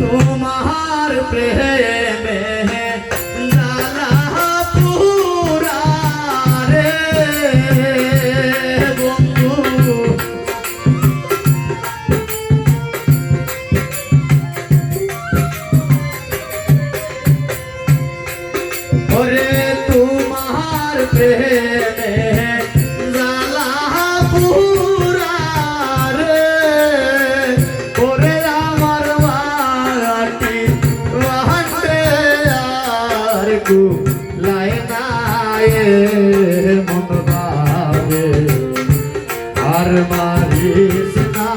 তোমার প্রেমে মারিস না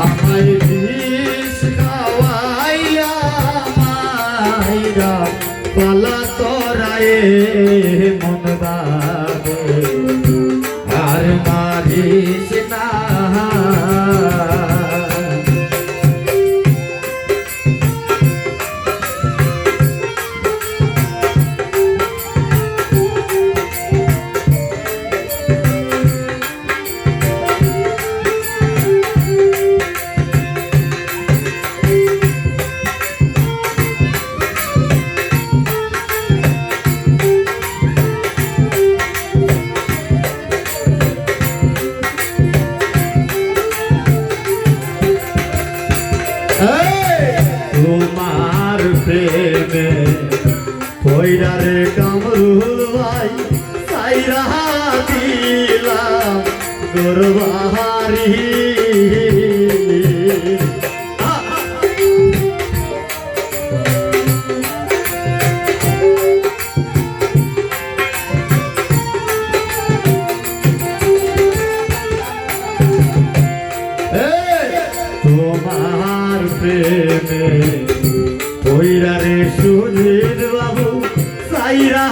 আমায় বিষ খাওয়াইয়া মাইরা পালা তোরায়ে মন বাবে আর মারিস না। প্রেমে কইরারে কামরুল ভাই সাইরা দিলাম গোরবাহারি তোমার প্রেমে কইরারে সুধীর বাবু সাইরা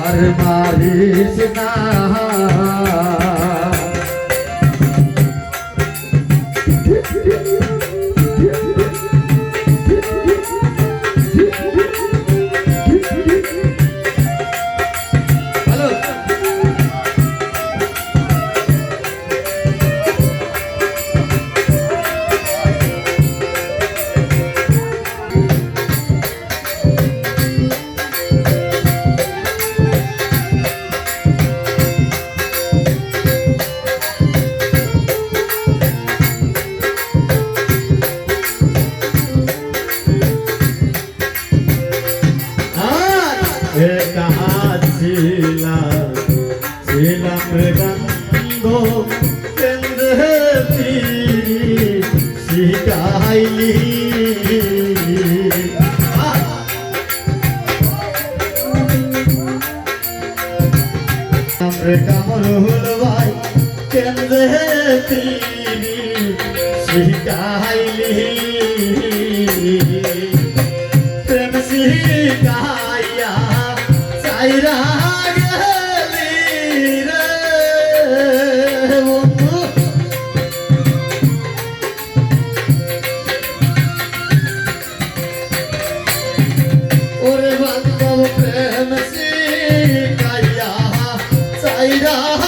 আর মারিস না শিখাইলি আমরা কামর হল ভাই কেন্দ্রে শিখাইলি। প্রেম শিখাইয়া বান্ধব প্রেম শিখাইয়া চাইরা